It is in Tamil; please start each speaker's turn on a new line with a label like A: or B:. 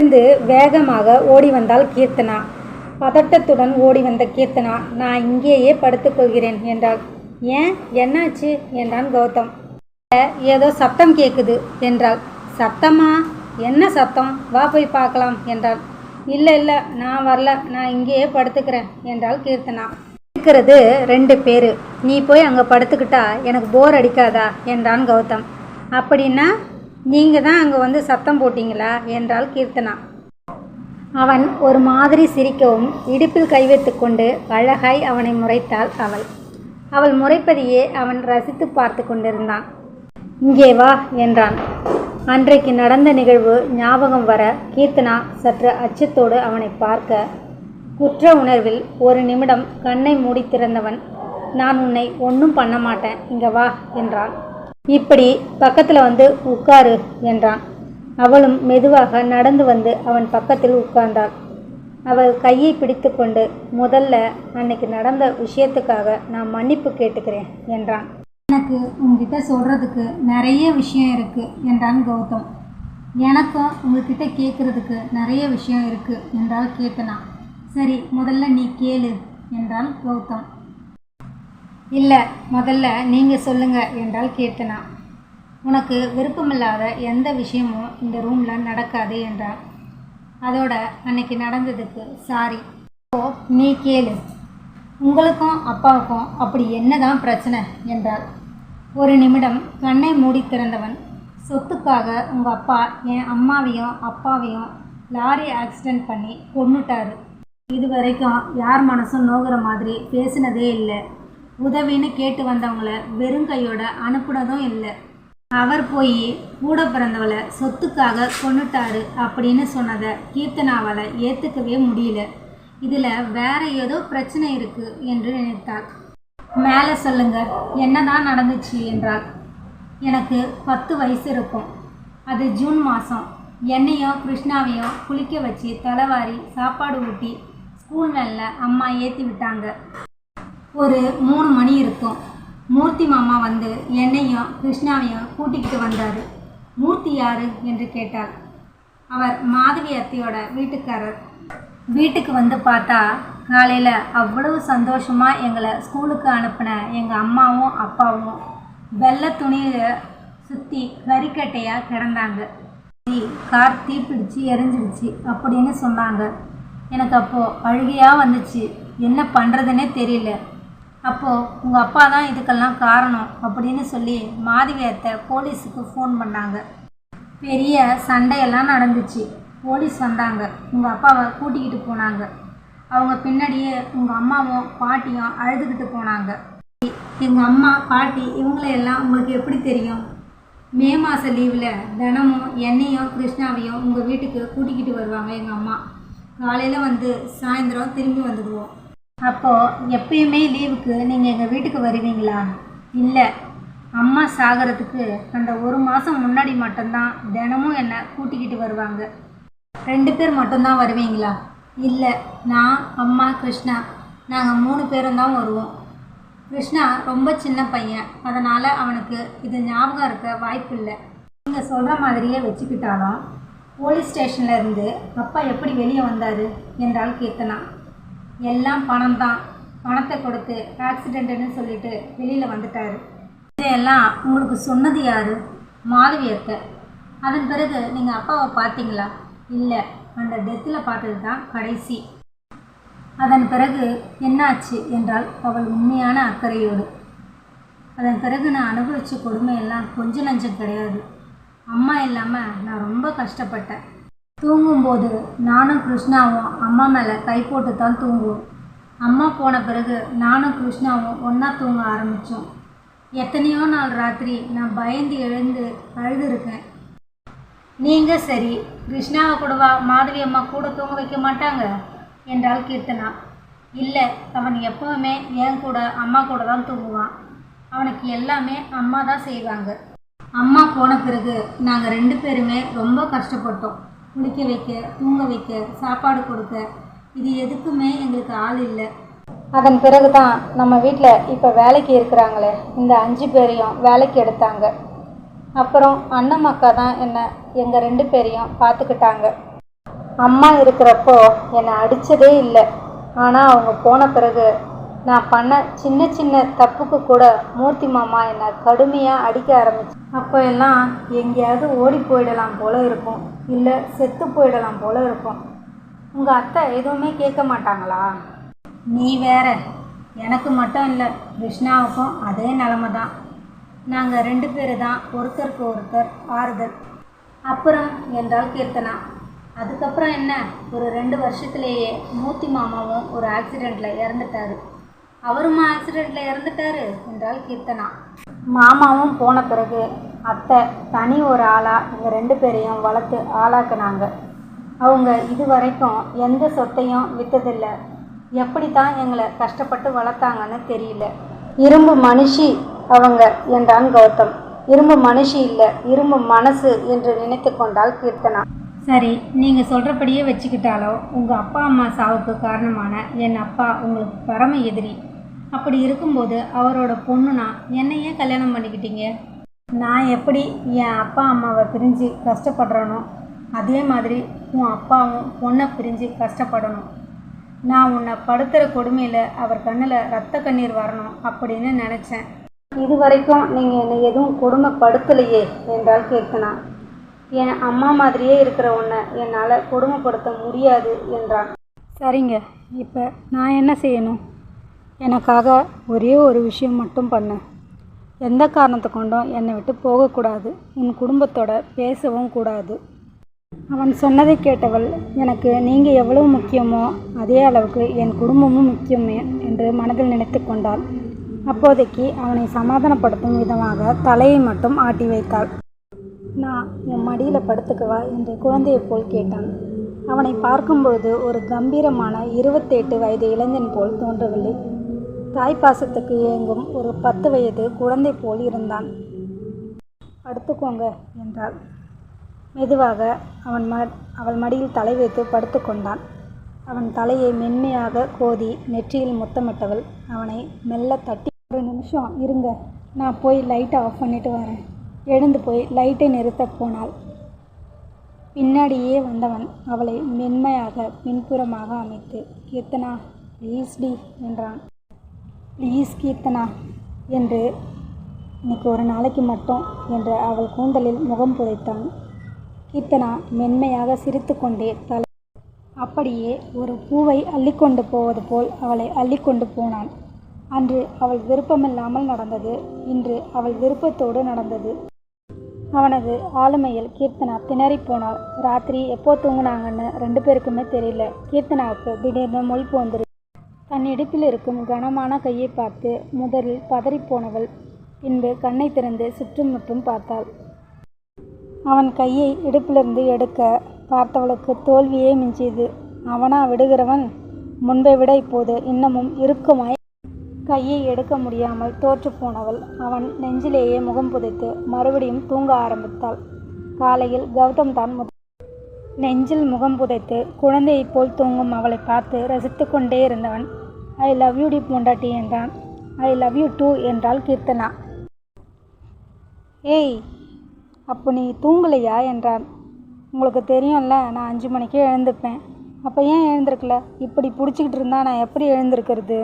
A: எழுந்து வேகமாக ஓடி வந்தாள் கீர்த்தனா. பதட்டத்துடன் ஓடி வந்த கீர்த்தனா நான் இங்கேயே படுத்துக்கொள்கிறேன் என்றாள். ஏன்? என்னாச்சு? என்றான் கௌதம். ஏதோ சத்தம் கேட்குது என்றாள். சத்தமா? என்ன சத்தம்? வா போய் பார்க்கலாம் என்றாள். இல்லை இல்லை நான் வரல. நான் இங்கேயே படுத்துக்கிறேன் என்றாள் கீர்த்தனா. இருக்கிறது ரெண்டு பேர். நீ போய் அங்கே படுத்துக்கிட்டா எனக்கு போர் அடிக்காதா? என்றான் கௌதம். அப்படின்னா? நீங்கள் தான் அங்கே வந்து சத்தம் போட்டீங்களா என்றாள் கீர்த்தனா. அவன் ஒரு மாதிரி சிரிக்கவும் இடுப்பில் கை வைத்துக்கொண்டு அழகாய் அவனை முறைத்தாள் அவள். அவள் முறைப்பதையே அவன் ரசித்து பார்த்து கொண்டிருந்தான். இங்கே வா என்றான். அன்றைக்கு நடந்த நிகழ்வு ஞாபகம் வர கீர்த்தனா சற்று அச்சத்தோடு அவனை பார்க்க குற்ற உணர்வில் ஒரு நிமிடம் கண்ணை மூடி திறந்தவன் நான் உன்னை ஒன்றும் பண்ண மாட்டேன் இங்கே வா என்றான். இப்படி பக்கத்தில் வந்து உட்காரு என்றான். அவளும் மெதுவாக நடந்து வந்து அவன் பக்கத்தில் உட்கார்ந்தாள். அவள் கையை பிடித்துக்கொண்டு முதல்ல அன்னைக்கு நடந்த விஷயத்துக்காக நான் மன்னிப்பு கேட்டுக்கிறேன் என்றான். எனக்கு உங்ககிட்ட சொல்கிறதுக்கு நிறைய விஷயம் இருக்குது என்றான் கௌதம். எனக்கும் உங்ககிட்ட கேட்குறதுக்கு நிறைய விஷயம் இருக்குது என்றாள் கீர்த்தனா சரி முதல்ல நீ கேளு என்றான் கௌதம். இல்லை முதல்ல நீங்கள் சொல்லுங்க என்றால் கீர்த்தனா. உனக்கு விருப்பமில்லாத எந்த விஷயமும் இந்த ரூமில் நடக்காது என்றாள். அதோட அன்னைக்கு நடந்ததுக்கு சாரி ஓ நீ கேளு. உங்களுக்கும் அப்பாவுக்கும் அப்படி என்னதான் பிரச்சனை என்றாள். ஒரு நிமிடம் கண்ணை மூடி திறந்தவன் சொத்துக்காக உங்கள் அப்பா என் அம்மாவையும் அப்பாவையும் லாரி ஆக்சிடெண்ட் பண்ணி கொன்னுட்டாரு. இது வரைக்கும் யார் மனசும் நோகிற மாதிரி பேசினதே இல்லை. உதவின்னு கேட்டு வந்தவங்கள வெறும் கையோட அனுப்புனதும் இல்லை. அவர் போய் கூட பிறந்தவளை சொத்துக்காக கொண்டுட்டாரு அப்படின்னு சொன்னதை கீர்த்தனாவால் ஏற்றுக்கவே முடியல. இதில் வேற ஏதோ பிரச்சனை இருக்கு என்று நினைத்தார் மேலே சொல்லுங்க என்னதான் நடந்துச்சு என்றார் எனக்கு பத்து வயசு இருக்கும். அது ஜூன் மாதம் என்னையும் கிருஷ்ணாவையும் குளிக்க வச்சு தலைவாரி சாப்பாடு ஊட்டி ஸ்கூல் வேனில் அம்மா ஏற்றி விட்டாங்க. ஒரு மூணு மணி இருக்கும். மூர்த்தி மாமா வந்து என்னையும் கிருஷ்ணாவையும் கூட்டிக்கிட்டு வந்தார். மூர்த்தி யாரு என்று கேட்டாள் அவர் மாதவி அத்தையோட வீட்டுக்காரர். வீட்டுக்கு வந்து பார்த்தா காலையில் அவ்வளவு சந்தோஷமாக எங்களை ஸ்கூலுக்கு அனுப்பின எங்கள் அம்மாவும் அப்பாவும் வெள்ளை துணியை சுற்றி கறிக்கட்டையாக கிடந்தாங்க. சரி, கார் தீப்பிடிச்சு எரிஞ்சிடுச்சு அப்படின்னு சொன்னாங்க. எனக்கு அப்போது அழுகையாக வந்துச்சு. என்ன பண்ணுறதுனே தெரியல. அப்போது உங்கள் அப்பா தான் இதுக்கெல்லாம் காரணம் அப்படின்னு சொல்லி மாதவி அத்தை போலீஸுக்கு ஃபோன் பண்ணாங்க. பெரிய சண்டையெல்லாம் நடந்துச்சு. போலீஸ் வந்தாங்க. உங்கள் அப்பாவை கூட்டிக்கிட்டு போனாங்க. அவங்க பின்னாடியே உங்கள் அம்மாவும் பாட்டியும் அழுதுகிட்டு போனாங்க. எங்கள் அம்மா பாட்டி இவங்களையெல்லாம் உங்களுக்கு எப்படி தெரியும்? மே மாத லீவில் தினமும் என்னையும் கிருஷ்ணாவையும் உங்கள் வீட்டுக்கு கூட்டிக்கிட்டு வருவாங்க எங்கள் அம்மா. காலையில் வந்து சாயந்தரம் திரும்பி வந்துடுவோம். அப்போது எப்பயுமே லீவுக்கு நீங்கள் எங்கள் வீட்டுக்கு வருவீங்களா? இல்லை. அம்மா சாகிறதுக்கு அந்த ஒரு மாதம் முன்னாடி மட்டும்தான் தினமும் என்னை கூட்டிக்கிட்டு வருவாங்க. ரெண்டு பேர் மட்டும்தான் வருவீங்களா? இல்லை. நான் அம்மா கிருஷ்ணா. நாங்கள் மூணு பேரும் தான் வருவோம். கிருஷ்ணா ரொம்ப சின்ன பையன். அதனால் அவனுக்கு இது ஞாபகம் இருக்க வாய்ப்பு இல்லை. நீங்கள் சொல்கிற மாதிரியே வச்சுக்கிட்டாலும் போலீஸ் ஸ்டேஷன்லேருந்து அப்பா எப்படி வெளியே வந்தார்? என்றால் கேத்தனா எல்லாம் பணம் தான் பணத்தை கொடுத்து ஆக்சிடென்ட்னு சொல்லிட்டு வெளியில் வந்துட்டாரு. இதையெல்லாம் உங்களுக்கு சொன்னது யாரு? மாதவி அத்தை. அதன் பிறகு நீங்கள் அப்பாவை பார்த்தீங்களா? இல்லை அந்த டெத்தில் பார்த்தது தான் கடைசி. அதன் பிறகு என்னாச்சு என்றால் அவள் உண்மையான அக்கறையோடு. அதன் பிறகு நான் அனுபவித்த கொடுமையெல்லாம் கொஞ்சம் நஞ்சம் கிடையாது. அம்மா இல்லாமல் நான் ரொம்ப கஷ்டப்பட்டேன். தூங்கும்போது நானும் கிருஷ்ணாவும் அம்மா மேலே கை போட்டு தான் தூங்குவோம். அம்மா போன பிறகு நானும் கிருஷ்ணாவும் ஒன்றா தூங்க ஆரம்பித்தோம் எத்தனையோ நாள் ராத்திரி நான் பயந்து எழுந்து அழுதுருக்கேன். நீங்கள் சரி கிருஷ்ணாவை கூடவா மாதவி அம்மா கூட தூங்க வைக்க மாட்டாங்க? என்றாள் கீர்த்தனா. இல்லை அவன் எப்பவுமே என் கூட அம்மா கூட தான் தூங்குவான். அவனுக்கு எல்லாமே அம்மா தான் செய்வாங்க. அம்மா போன பிறகு நாங்கள் ரெண்டு பேருமே ரொம்ப கஷ்டப்பட்டோம். குளிக்க வைக்க தூங்க வைக்க சாப்பாடு கொடுக்க இது எதுக்குமே எங்களுக்கு ஆள் இல்லை. அதன் பிறகு தான் நம்ம வீட்டில் இப்போ வேலைக்கு இருக்கிறாங்களே இந்த அஞ்சு பேரையும் வேலைக்கு எடுத்தாங்க. அப்புறம் அண்ணன் அக்கா தான் என்னை எங்கள் ரெண்டு பேரையும் பார்த்துக்கிட்டாங்க அம்மா இருக்கிறப்போ என்னை அடித்ததே இல்லை. ஆனால் அவங்க போன பிறகு நான் பண்ண சின்ன சின்ன தப்புக்கு கூட மூர்த்தி மாமா என்னை கடுமையாக அடிக்க ஆரம்பிச்சு. அப்போ எல்லாம் எங்கேயாவது ஓடி போயிடலாம் போல் இருக்கும். இல்லை செத்து போயிடலாம் போல் இருக்கும். உங்கள் அத்தை எதுவுமே கேட்க மாட்டாங்களா? நீ வேற. எனக்கு மட்டும் இல்லை கிருஷ்ணாவுக்கும் அதே நிலமை தான் நாங்கள் ரெண்டு பேர் தான் ஒருத்தருக்கு ஒருத்தர் ஆறுதல். அப்புறம் என்றால் கீர்த்தனா. அதுக்கப்புறம் என்ன? ஒரு ரெண்டு வருஷத்துலேயே மூர்த்தி மாமாவும் ஒரு ஆக்சிடெண்ட்டில் இறந்துட்டாரு. அவரும் ஆக்சிடெண்ட்டில் இறந்துட்டாரு என்றால் கீர்த்தனா. மாமாவும் போன பிறகு அத்தை தனி ஒரு ஆளாக இங்கே ரெண்டு பேரையும் வளர்த்து ஆளாக்குனாங்க. அவங்க இது வரைக்கும் எந்த சொத்தையும் விற்றதில்லை எப்படி தான் எங்களை கஷ்டப்பட்டு வளர்த்தாங்கன்னு தெரியல. இரும்பு மனுஷி அவங்க என்றான் கௌதம். இரும்பு மனுஷி இல்லை இரும்பு மனசு என்று நினைத்து கொண்டாள் கீர்த்தனா. சரி நீங்கள் சொல்கிறபடியே வச்சுக்கிட்டாலோ உங்கள் அப்பா அம்மா சாவுக்கு காரணமான என் அப்பா உங்களுக்கு பரம எதிரி. அப்படி இருக்கும்போது அவரோட பொண்ணுனா என்னை ஏன் கல்யாணம் பண்ணிக்கிட்டீங்க? நான் எப்படி என் அப்பா அம்மாவை பிரிஞ்சு கஷ்டப்படுறேனோ அதே மாதிரி உன் அப்பாவும் பொண்ணை பிரிஞ்சு கஷ்டப்படணும். நான் உன்னை படுத்துகிற கொடுமையில் அவர் கண்ணில் ரத்த கண்ணீர் வரணும் அப்படின்னு நினச்சேன். இது வரைக்கும் நீங்கள் என்னை எதுவும் கொடுமைப்படுத்தலையே என்றால் கேட்கணும் என் அம்மா மாதிரியே இருக்கிற உன்னை என்னால் கொடுமைப்படுத்த முடியாது என்றான். சரிங்க இப்போ நான் என்ன செய்யணும்? எனக்காக ஒரே ஒரு விஷயம் மட்டும் பண்ண. எந்த காரணத்தை கொண்டும் என்னை விட்டு போகக்கூடாது. உன் குடும்பத்தோட பேசவும் கூடாது. அவன் சொன்னதை கேட்டவள் எனக்கு நீங்கள் எவ்வளவு முக்கியமோ அதே அளவுக்கு என் குடும்பமும் முக்கியமே என்று மனதில் நினைத்து கொண்டாள். அப்போதைக்கு அவனை சமாதானப்படுத்தும் விதமாக தலையை மட்டும் ஆட்டி வைத்தாள். நான் என் மடியில் படுத்துக்குவா? என்று குழந்தையைப் போல் கேட்டான். அவனை பார்க்கும்பொழுது ஒரு கம்பீரமான இருபத்தெட்டு வயது இளைஞன் போல் தோன்றவில்லை. தாய்ப்பாசத்துக்கு ஏங்கும் ஒரு பத்து வயது குழந்தை போல் இருந்தான். படுத்துக்கோங்க என்றாள். மெதுவாக அவன் ம அவள் மடியில் தலை வைத்து படுத்துக்கொண்டான் அவன் தலையை மென்மையாக கோதி நெற்றியில் முத்தமிட்டவள். அவனை மெல்ல தட்டி ஒரு நிமிஷம் இருங்க. நான் போய் லைட்டை ஆஃப் பண்ணிட்டு வரேன். எழுந்து போய் லைட்டை நிறுத்தப் போனாள். பின்னாடியே வந்தவன் அவளை மென்மையாக பின்புறமாக அமைத்து கீர்த்தனா ப்ளீஸ் டி என்றான். ப்ளீஸ் கீர்த்தனா என்று இன்னைக்கு ஒரு நாளைக்கு மட்டும் என்று அவள் கூந்தலில் முகம் புதைத்தான். கீர்த்தனா மென்மையாக சிரித்துக்கொண்டே தலை அப்படியே ஒரு பூவை அள்ளிக்கொண்டு போவது போல் அவளை அள்ளிக்கொண்டு போனான். அன்று அவள் விருப்பமில்லாமல் நடந்தது. இன்று அவள் விருப்பத்தோடு நடந்தது. அவனது ஆளுமையில் கீர்த்தனா திணறி போனாள். ராத்திரி எப்போ தூங்குனாங்கன்னு ரெண்டு பேருக்குமே தெரியல. கீர்த்தனாவுக்கு திடீர்னு மொழிப்பு வந்துரு தன் இடுப்பில் இருக்கும் கனமான கையை பார்த்து முதலில் பதறிப்போனவள் பின்பு கண்ணை திறந்து சுற்றுமுற்றும் பார்த்தாள். அவன் கையை இடுப்பிலிருந்து எடுக்க பார்த்தவளுக்கு தோல்வியே மிஞ்சியது. அவனா விடுகிறவன்? முன்பை விட இப்போது இன்னமும் இருக்குமாய் கையை எடுக்க முடியாமல் தோற்று போனவள். அவன் நெஞ்சிலேயே முகம் புதைத்து மறுபடியும் தூங்க ஆரம்பித்தாள். காலையில் கௌதம் தான் நெஞ்சில் முகம் புதைத்து குழந்தையைப் போல் தூங்கும் அவளை பார்த்து ரசித்து கொண்டே இருந்தவன் ஐ லவ் யூ டி பொண்டாட்டி என்றான். ஐ லவ் யூ டூ என்றாள் கீர்த்தனா. ஏய் அப்போ நீ தூங்கலையா? என்றான். உங்களுக்கு தெரியும்ல நான் அஞ்சு மணிக்கே எழுந்துப்பேன் அப்போ ஏன் எழுந்திருக்கல? இப்படி பிடிச்சிக்கிட்டு இருந்தா நான் எப்படி எழுந்திருக்கிறது?